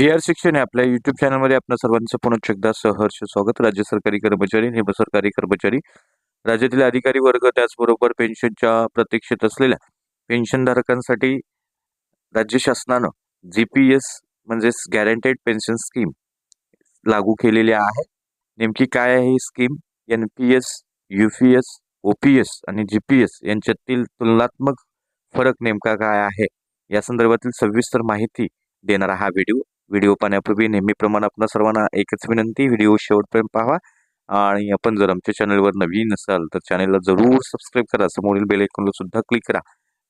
A R शिक्षण आहे आपल्या युट्यूब चॅनलमध्ये आपल्या सर्वांचं पुन्हा एकदा सहर्ष स्वागत. राज्य सरकारी कर्मचारी निम सरकारी कर्मचारी राज्यातील अधिकारी वर्ग त्याचबरोबर पेन्शनच्या प्रतीक्षेत असलेल्या पेन्शनधारकांसाठी राज्य शासनानं जी पी एस म्हणजेच गॅरंटेड पेन्शन स्कीम लागू केलेली आहे. नेमकी काय आहे ही scheme N P S U P S O P S आणि जी पी एस यांच्यातील तुलनात्मक फरक नेमका काय आहे? या संदर्भातील सविस्तर माहिती देणारा हा व्हिडिओ व्हिडिओ पाहण्यापूर्वी नेहमीप्रमाणे आपल्या सर्वांना एकच विनंती व्हिडिओ शेवटपर्यंत पाहा. आणि आपण जर आमच्या चॅनलवर नवीन असाल तर चॅनलला जरूर सबस्क्राईब करा. समोरील बेल आयकॉनला सुद्धा क्लिक करा.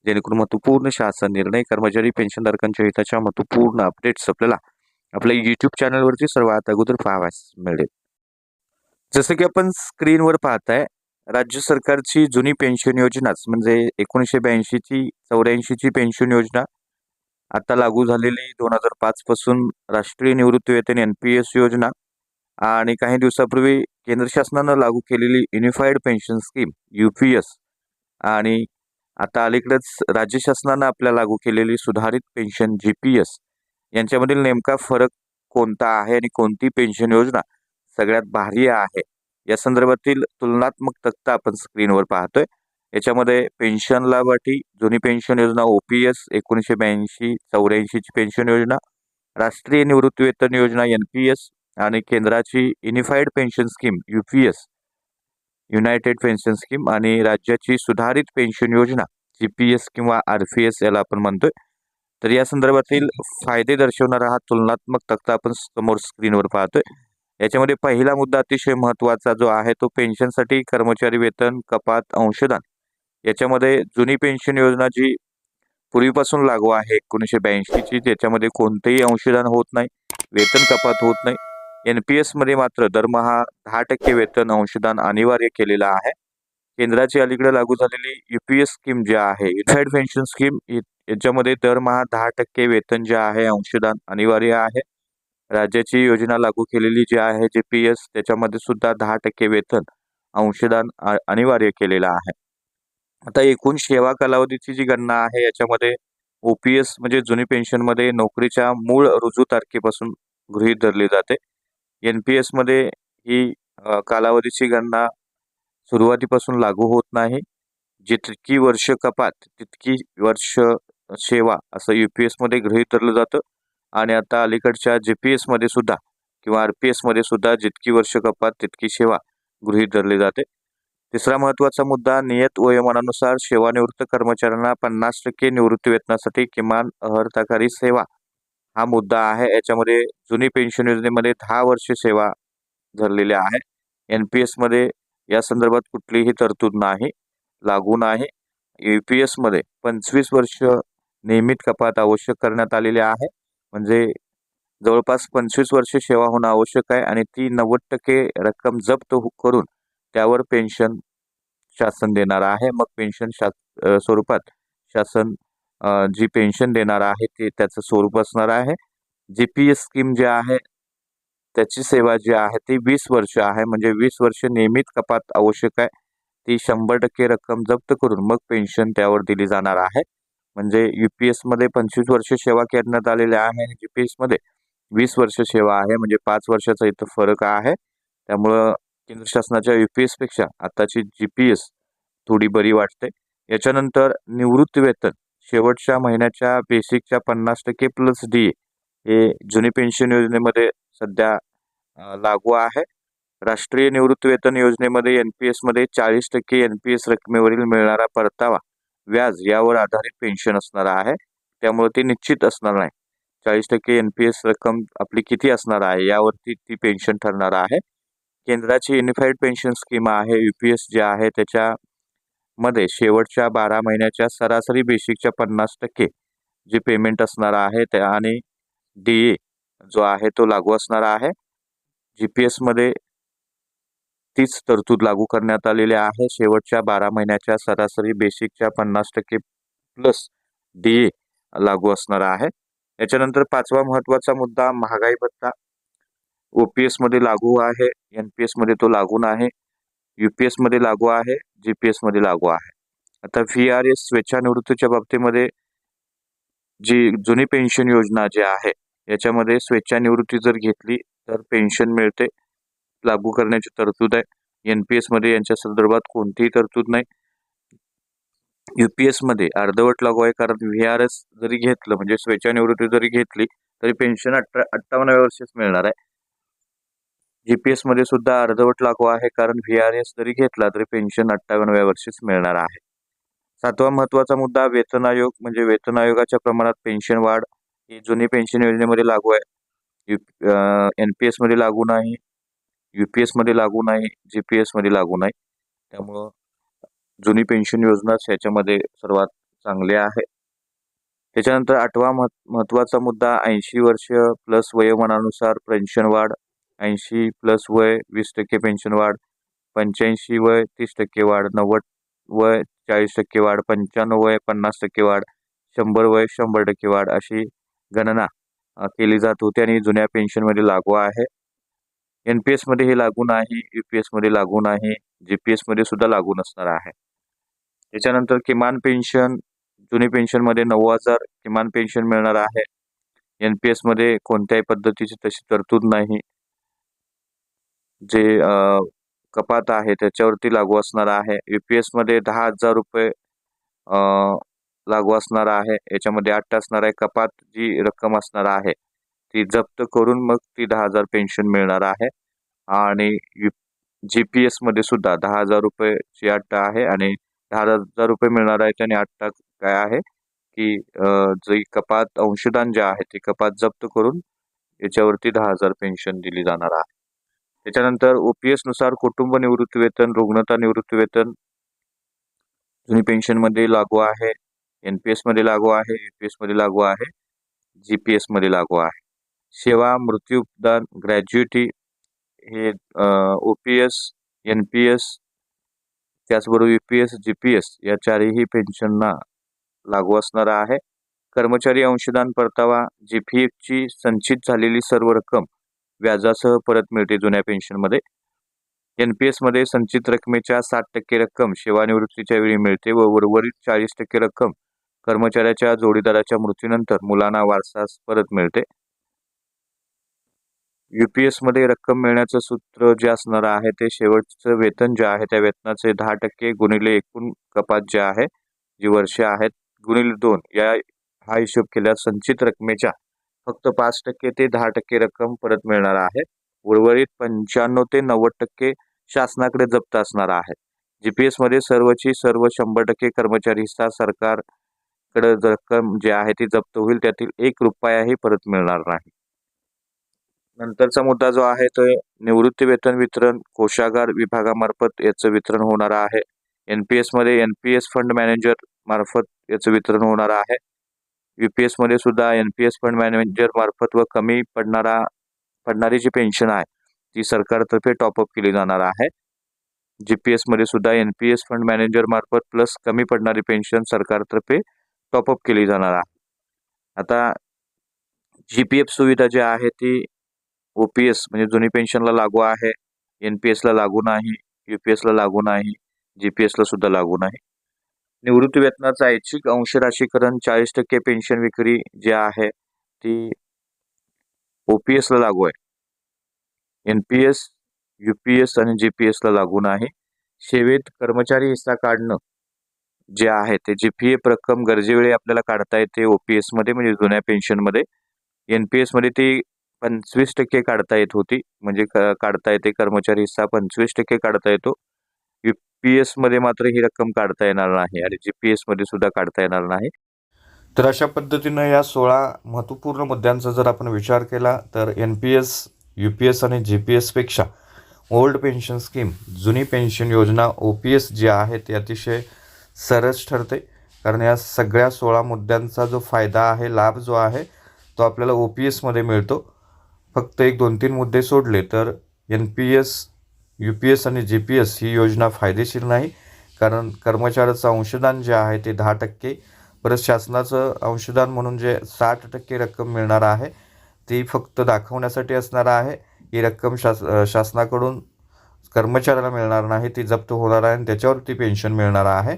जेणेकरून महत्त्वपूर्ण शासन निर्णय कर्मचारी पेन्शनधारकांच्या हिताच्या महत्त्वपूर्ण अपडेट्स आपल्याला आपल्या यूट्यूब चॅनलवरती सर्वात अगोदर पाहाव्यास मिळेल. जसं की आपण स्क्रीनवर पाहताय राज्य सरकारची जुनी पेन्शन योजनाच म्हणजे एकोणीसशे ब्याऐंशीची चौऱ्याऐंशीची पेन्शन योजना आता लागू झालेली दोन हजार पाचपासून राष्ट्रीय निवृत्ती वेतन एन पी एस योजना आणि काही दिवसापूर्वी केंद्र शासनानं लागू केलेली unified pension scheme U P S आणि आता अलीकडेच राज्य शासनानं आपल्या लागू केलेली सुधारित पेन्शन जी पी एस यांच्यामधील नेमका फरक कोणता आहे आणि कोणती पेन्शन योजना सगळ्यात भारी आहे? या संदर्भातील तुलनात्मक तक्ता आपण स्क्रीनवर पाहतोय. याच्यामध्ये पेन्शन लाभार्थी जुनी पेन्शन योजना ओ पी एस एकोणीसशे ब्याऐंशी चौऱ्याऐंशीची पेन्शन योजना राष्ट्रीय निवृत्तीवेतन योजना एन पी एस आणि केंद्राची unified pension scheme U P S united pension scheme आणि राज्याची सुधारित पेन्शन योजना जी पी एस किंवा आर पी एस याला आपण म्हणतोय. तर या संदर्भातील फायदे दर्शवणारा हा तुलनात्मक तक्ता आपण समोर स्क्रीनवर पाहतोय. याच्यामध्ये पहिला मुद्दा अतिशय महत्त्वाचा जो आहे तो पेन्शनसाठी कर्मचारी वेतन कपात अंशदान. याच्यामध्ये जुनी पेन्शन योजना जी पूर्वीपासून लागू आहे एकोणीसशे ब्याऐंशीची त्याच्यामध्ये कोणतेही अंशदान होत नाही वेतन कपात होत नाही. एन पी एसमध्ये मात्र दरमहा दहा टक्के वेतन अंशदान अनिवार्य केलेलं आहे. केंद्राची अलीकडे लागू झालेली यू पी एस स्कीम जी आहे युनिफाईड पेन्शन स्कीम याच्यामध्ये दरमहा दहा टक्के वेतन जे आहे अंशदान अनिवार्य आहे. राज्याची योजना लागू केलेली जी आहे जी पी एस त्याच्यामध्ये सुद्धा दहा टक्के वेतन अंशदान अनिवार्य केलेलं आहे. आता एकूण सेवा कालावधीची जी गणना आहे याच्यामध्ये ओ पी एस म्हणजे जुनी पेन्शनमध्ये नोकरीच्या मूळ रुजू तारखेपासून गृहीत धरली जाते. एन पी एसमध्ये ही कालावधीची गणना सुरुवातीपासून लागू होत नाही. जितकी वर्ष कपात तितकी वर्ष सेवा असं यू पी एसमध्ये गृहीत धरलं जातं. आणि आता अलीकडच्या जी पी एसमध्ये सुद्धा किंवा आर पी एसमध्ये सुद्धा जितकी वर्ष कपात तितकी सेवा गृहीत धरली जाते. तिसरा महत्त्वाचा मुद्दा नियत वयोमानानुसार सेवानिवृत्त कर्मचाऱ्यांना पन्नास टक्के निवृत्ती वेतनासाठी किमान अहर्ताकारी सेवा हा मुद्दा आहे. याच्यामध्ये जुनी पेन्शन योजनेमध्ये दहा वर्ष सेवा धरलेल्या आहे. एन पी एसमध्ये या संदर्भात कुठलीही तरतूद नाही लागू नाही. यू पी एसमध्ये पंचवीस वर्ष नियमित कपात आवश्यक करण्यात आलेली आहे. म्हणजे जवळपास पंचवीस वर्ष सेवा होणं आवश्यक आहे आणि ती नव्वद टक्के रक्कम जप्त हो- करून त्यावर पेन्शन शासन देणार आहे. मग पेन्शन शा स्वरूपात शासन जी पेन्शन देणार आहे ते त्याचं स्वरूप असणार आहे. जी पी एस स्कीम जी आहे त्याची सेवा जी आहे ती वीस वर्ष आहे. म्हणजे वीस वर्ष नियमित कपात आवश्यक आहे. ती शंभर टक्के रक्कम जप्त करून मग पेन्शन त्यावर दिली जाणार आहे. म्हणजे यू पी एसमध्ये पंचवीस वर्ष सेवा करण्यात आलेल्या आहे. आणि जी पी एसमध्ये वीस वर्ष सेवा आहे. म्हणजे पाच वर्षाचा इथं फरक आहे. त्यामुळं केंद्र शासनाच्या यू पी एसपेक्षा आताची जी पी एस थोडी बरी वाटते. याच्यानंतर निवृत्ती वेतन. शेवटच्या महिन्याच्या बेसिकच्या पन्नास टक्के प्लस डी हे जुनी पेन्शन योजनेमध्ये सध्या लागू आहे. राष्ट्रीय निवृत्ती वेतन योजनेमध्ये एन पी एसमध्ये चाळीस टक्के एन पी एस रकमेवरील मिळणारा परतावा व्याज यावर आधारित पेन्शन असणार आहे. त्यामुळे ती निश्चित असणार नाही. चाळीस टक्के एन पी एस रक्कम आपली किती असणार आहे यावरती ती पेन्शन ठरणार आहे. केंद्राची युनिफाईड पेन्शन स्कीम आहे यू पी एस जे आहे त्याच्यामध्ये शेवटच्या बारा महिन्याच्या सरासरी बेसिकच्या पन्नास टक्के जे पेमेंट असणार आहे त्या आणि डी ए जो आहे तो लागू असणार आहे. जी पी एसमध्ये तीच तरतूद लागू करण्यात आलेली आहे. शेवटच्या बारा महिन्याच्या सरासरी बेसिकच्या पन्नास टक्के प्लस डी ए लागू असणार आहे. याच्यानंतर पाचवा महत्त्वाचा मुद्दा महागाई भत्ता. ओ पी लागू आहे एन पी एसमध्ये तो लागू नाही यू पी लागू आहे जी पी एसमध्ये लागू आहे. आता व्ही आर एस स्वेच्छानिवृत्तीच्या बाबतीमध्ये जी जुनी पेन्शन योजना जी आहे याच्यामध्ये स्वेच्छानिवृत्ती जर घेतली तर पेन्शन मिळते लागू करण्याची तरतूद आहे. एन पी एसमध्ये यांच्या संदर्भात कोणतीही तरतूद नाही. यू पी एसमध्ये अर्धवट लागू आहे कारण व्ही आर एस जरी घेतलं म्हणजे स्वेच्छानिवृत्ती जरी घेतली तरी पेन्शन अठरा अठ्ठावन्नाव्या वर्षीच मिळणार आहे. जी पी सुद्धा अर्धवट लागू आहे कारण व्ही आर एस जरी घेतला तरी पेन्शन अठ्ठावन्नव्या वर्षीच मिळणार आहे. सातवा महत्त्वाचा मुद्दा वेतन आयोग म्हणजे वेतन आयोगाच्या प्रमाणात पेन्शन वाढ ही जुनी पेन्शन योजनेमध्ये लागू आहे. यू एन पी एसमध्ये लागू नाही यू पी एसमध्ये लागू नाही जी पी एसमध्ये लागू नाही. त्यामुळं जुनी पेन्शन योजनाच ह्याच्यामध्ये सर्वात चांगली आहे. त्याच्यानंतर आठवा मह मुद्दा ऐंशी वर्ष प्लस वयोमानानुसार पेन्शन वाढ ऐंशी प्लस वय वीस टक्के पेन्शन वाढ पंच्याऐंशी वय तीस टक्के वाढ नव्वद वय चाळीस टक्के वाढ पंच्याण्णव वय पन्नास टक्के वाढ शंभर वय शंभर टक्के वाढ अशी गणना केली जात होती आणि जुन्या पेन्शनमध्ये लागू आहे. एन पी एसमध्ये हे लागू नाही यू पी एसमध्ये लागू नाही जी पी एसमध्ये सुद्धा लागू नसणार आहे. त्याच्यानंतर किमान पेन्शन जुनी पेन्शनमध्ये नऊ हजार किमान पेन्शन मिळणार आहे. एन पी एसमध्ये कोणत्याही पद्धतीची तशी तरतूद नाही. जे कपात आहे त्याच्यावरती लागू असणार आहे. यू पी एसमध्ये दहा हजार रुपये लागू असणार आहे. याच्यामध्ये आठ असणार आहे. कपात जी रक्कम असणार आहे ती जप्त करून मग ती दहा हजार पेन्शन मिळणार आहे. आणि यू जी पी एसमध्ये सुद्धा दहा हजार रुपयेची अट्टा आहे आणि दहा हजार रुपये मिळणार आहेत आणि अट्टा काय आहे की जी कपात अंशदान जे आहे ती कपात जप्त करून याच्यावरती दहा हजार पेन्शन दिली जाणार आहे. त्याच्यानंतर ओ पी एसनुसार कुटुंब निवृत्ती वेतन रुग्णता निवृत्ती वेतन जुनी पेन्शनमध्ये लागू आहे एन पी एसमध्ये लागू आहे यू पी एसमध्ये लागू आहे जी पी एसमध्ये लागू आहे. सेवा मृत्यूदान ग्रॅज्युएटी हे O P S N P S त्याचबरोबर U P S G P S या चारही पेन्शनना लागू असणारा आहे. कर्मचारी अंशदान परतावा जी पी एफची संचित झालेली सर्व रक्कम व्याजासह परत मिळते जुन्या पेन्शनमध्ये. एन पी एसमध्ये संचित रकमेच्या साठ टक्के रक्कम सेवानिवृत्तीच्या वेळी मिळते व उर्वरित चाळीस टक्के रक्कम कर्मचाऱ्याच्या जोडीदाराच्या मृत्यूनंतर मुलांना वारसास परत मिळते. यू रक्कम मिळण्याचं सूत्र जे असणार आहे ते शेवटचं वेतन जे आहे त्या वेतनाचे दहा टक्के गुणिले एकूण कपात जे आहे जी वर्षे आहेत गुणिले दोन. या हा हिशोब केल्यास संचित रकमेच्या फक्त पाच टक्के ते दहा टक्के रक्कम परत मिळणार आहे. उर्वरित पंच्याण्णव ते नव्वद टक्के शासनाकडे जप्त असणार आहे. जी पी एसमध्ये सर्वची सर्व शंभर टक्के कर्मचारी हिस्सा सरकारकडे रक्कम जी आहे ती जप्त होईल त्यातील एक रुपयाही परत मिळणार नाही. नंतरचा मुद्दा जो आहे तो निवृत्ती वेतन वितरण कोशागार विभागामार्फत याचं वितरण होणार आहे. एन पी एसमध्ये N P S fund manager मार्फत याचं वितरण होणार आहे. यू पी एसमध्ये सुद्धा N P S fund manager मार्फत व कमी पडणारा पडणारी जी पेन्शन आहे ती सरकारतर्फे टॉपअप केली जाणार आहे. जी पी एसमध्ये सुद्धा N P S fund manager मार्फत प्लस कमी पडणारी पेन्शन सरकारतर्फे टॉपअप केली जाणार आहे. आता जी पी एफ सुविधा जी आहे ती ओ पी एस म्हणजे जुनी पेन्शनला लागू आहे एन पी एसला लागू नाही यू पी एसला लागू नाही जी पी एसला सुद्धा लागू नाही. निवृत्ती वेतनाचं ऐच्छिक अंश राशीकरण चाळीस टक्के पेन्शन विक्री जी आहे ती ओ पी एसला लागू आहे. N P S U P S आणि जी पी एसला लागू नाही सेवेत कर्मचारी हिस्सा काढणं जे आहे ते जी पी एफ रक्कम गरजेवेळी आपल्याला काढता येते ओ पी एसमध्ये म्हणजे जुन्या पेन्शनमध्ये एन पी एसमध्ये ती पंचवीस टक्के काढता येत होती म्हणजे काढता येते कर्मचारी हिस्सा पंचवीस टक्के काढता येतो. यू पी एसमध्ये मात्र ही रक्कम काढता येणार नाही आणि जी पी एसमध्ये सुद्धा काढता येणार नाही. तर अशा पद्धतीनं या सोळा महत्त्वपूर्ण मुद्द्यांचा जर आपण विचार केला तर N P S U P S आणि जी पी एसपेक्षा ओल्ड पेन्शन स्कीम जुनी पेन्शन योजना ओ पी एस जी आहे ती अतिशय सरस ठरते. कारण या सगळ्या सोळा मुद्द्यांचा जो फायदा आहे लाभ जो आहे तो आपल्याला ओ पी एसमध्ये मिळतो. फक्त एक दोन तीन मुद्दे सोडले तर N P S U P S आणि जी पी एस ही योजना फायदेशीर नाही. कारण कर्मचाऱ्याचं अंशदान जे आहे ते दहा टक्के परत शासनाचं अंशदान म्हणून जे साठ टक्के रक्कम मिळणार आहे ती फक्त दाखवण्यासाठी असणार आहे. ही रक्कम शास शासनाकडून कर्मचाऱ्याला मिळणार नाही ती जप्त होणार आहे आणि त्याच्यावरती पेन्शन मिळणार आहे.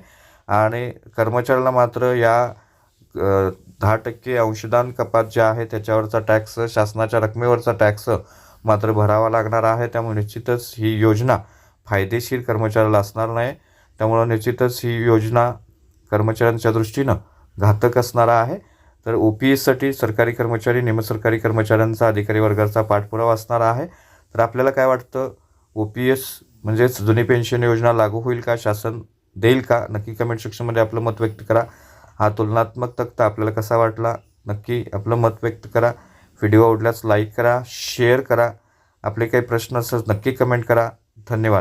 आणि कर्मचाऱ्याला मात्र या दहा टक्के अंशदान कपात जे आहे त्याच्यावरचा टॅक्स शासनाच्या रकमेवरचा टॅक्स मात्र भरावा लागणार आहे. त्यामुळे निश्चितच ही योजना फायदेशीर कर्मचाऱ्याला असणार नाही. त्यामुळं निश्चितच ही योजना कर्मचाऱ्यांच्या दृष्टीनं घातक असणार आहे. तर ओ पी एससाठी सरकारी कर्मचारी निमसरकारी कर्मचाऱ्यांचा अधिकारी वर्गाचा पाठपुरावा असणार आहे. तर आपल्याला काय वाटतं? ओ पी एस म्हणजेच जुनी पेन्शन योजना लागू होईल का? शासन देईल का? नक्की कमेंट सेक्शनमध्ये आपलं मत व्यक्त करा. हा तुलनात्मक तक्ता आपल्याला कसा वाटला? नक्की आपलं मत व्यक्त करा. व्हिडिओ आवडल्यास लाईक करा शेअर करा. आपले काही प्रश्न असल्यास नक्की कमेंट करा. धन्यवाद.